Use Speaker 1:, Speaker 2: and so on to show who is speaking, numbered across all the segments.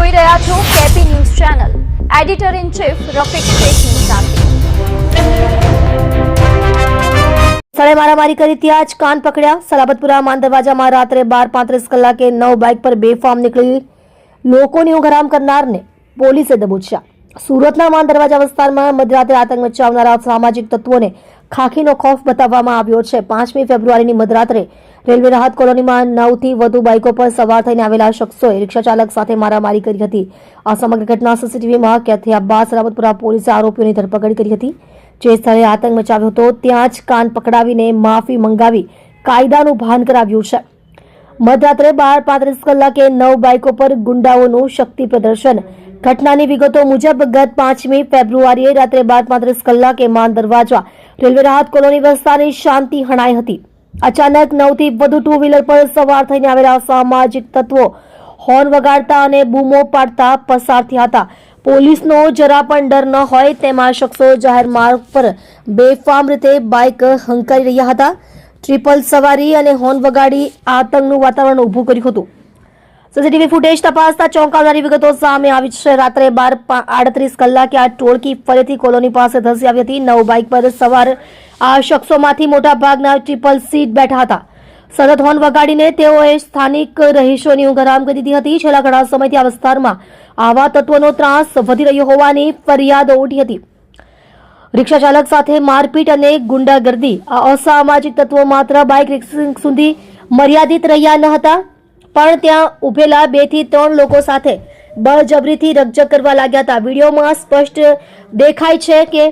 Speaker 1: જોઈ રહ્યા છો KP news channel. Editor in chief Rafiq શેખની સાથે.
Speaker 2: સ્થળે મારામારી કરી ત્યાં જ કાન પકડ્યા. સલાબતપુરા માન દરવાજામાં રાત્રે બાર પાંત્રીસ કલાકે નવ બાઇક પર બેફામ નીકળી. લોકોની ઉઘરામ કરનારને પોલીસે દબોચ્યા. સુરતના માન દરવાજા વિસ્તારમાં મધરાત્રે આતંક મચાવનારા સામાજિક તત્વોને ખાખીનો ખોફ બતાવવામાં આવ્યો છે. પાંચમી ફેબ્રુઆરીની મધરાત્રે રેલવે રાહત કોલોનીમાં નવથી વધુ બાઇકો પર સવાર થઈને આવેલા શખ્સોએ રિક્ષા ચાલક સાથે મારામારી કરી હતી. આ સમગ્ર ઘટના સીસીટીવીમાં કેદ થયા બાદ સલાબતપુરા પોલીસે આરોપીઓની ધરપકડ કરી હતી. જે સ્થળે આતંક મચાવ્યો હતો, ત્યાં જ કાન પકડાવીને માફી મંગાવી કાયદાનું ભાન કરાવ્યું છે. મધરાત્રે બાર પાંત્રીસ કલાકે નવ બાઇકો પર ગુંડાઓનું શક્તિ પ્રદર્શન ઘટનાની વિગતો મુજબ, ગત પાંચમી ફેબ્રુઆરીએ રાત્રે બાર પાંત્રીસ કલાકે માન દરવાજા, રેલવે રાહત કોલોની વિસ્તારની શાંતિ હણાઈ હતી. અચાનક નવથી વધુ ટુ વ્હીલર પર સવાર થઈને આવેલા સામાજિક તત્વો હોર્ન વગાડતા અને બૂમો પાડતા પસાર થયા હતા. પોલીસનો જરા પણ ડર ન હોય તેમાં શખ્સો જાહેર માર્ગ પર બેફામ રીતે બાઇક હંકારી રહ્યા હતા. ટ્રિપલ સવારી અને હોર્ન વગાડી આતંકનું વાતાવરણ ઊભું કર્યું હતું. સીસીટીવી ફૂટેજ તપાસતા ચોંકાવનારી વિગતો સામે આવી છે. રાત્રે બાર આડત્રીસ કલાકે આ ટોળકી ફરીથી કોલોની પાસે ધસી આવી હતી. નવ બાઇક પર સવાર આ શખ્સોમાંથી મોટા ભાગના ટ્રિપલ સીટ બેઠા હતા. સતત હોર્ન વગાડીને તેઓએ સ્થાનિક રહીશોની ઊંઘ હરામ કરી દીધી હતી. છેલ્લા ઘણા સમયથી આ વિસ્તારમાં આવા તત્વોનો ત્રાસ વધી રહ્યો હોવાની ફરિયાદો ઉઠી હતી. રિક્ષા ચાલક સાથે મારપીટ અને ગુંડાગર્દી આ અસામાજિક તત્વો માત્ર બાઇક રેસિંગ સુધી મર્યાદિત રહ્યા ન હતા. પણ ત્યાં ઉભેલા બેથી ત્રણ લોકો સાથે બળજબરીથી રકજક કરવા લાગ્યા હતા. વિડીયોમાં સ્પષ્ટ દેખાય છે કે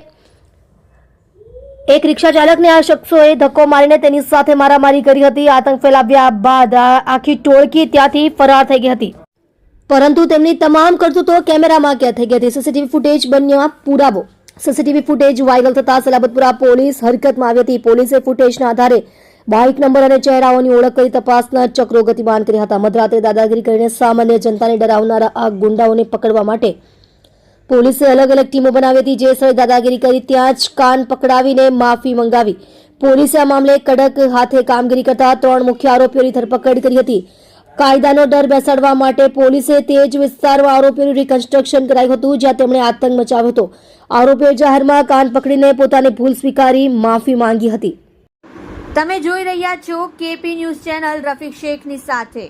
Speaker 2: એક રિક્ષા ચાલકને આ શખ્સોએ ધક્કો મારીને તેની સાથે મારામારી કરી હતી. આતંક ફેલાવ્યા બાદ આખી ટોળકી ત્યાંથી ફરાર થઈ ગઈ હતી. પરંતુ તેમની તમામ કરતૂતો કેમેરામાં કેદ થઈ ગઈ હતી. સીસીટીવી ફૂટેજ બન્યા પુરાવો. સીસીટીવી ફૂટેજ વાયરલ થતા સલાબતપુરા પોલીસ હરકતમાં આવી હતી. પોલીસે ફૂટેજના આધારે બાઇક નંબર અને ચહેરાઓની ઓળખ કરી તપાસના ચક્રો ગતિમાન કર્યા હતા. મધરાત્રે દાદાગીરી કરીને સામાન્ય જનતાને ડરાવનારા આ ગુંડાઓને પકડવા માટે પોલીસે અલગ અલગ ટીમો બનાવી હતી. જે સ્થળે દાદાગીરી કરી ત્યાં જ કાન પકડાવીને માફી મંગાવી. પોલીસે આ મામલે કડક હાથે કામગીરી કરતા ત્રણ મુખ્ય આરોપીઓની ધરપકડ કરી હતી. કાયદાનો ડર બેસાડવા માટે પોલીસે તે જ વિસ્તારમાં આરોપીઓનું રિકન્સ્ટ્રક્શન કરાયું હતું, જ્યાં તેમણે આતંક મચાવ્યો હતો. આરોપીઓ જાહેરમાં કાન પકડીને પોતાની ભૂલ સ્વીકારી માફી માંગી હતી.
Speaker 1: તમે જોઈ રહ્યા છો કેપી ન્યૂઝ ચેનલ રફીક શેખની સાથે.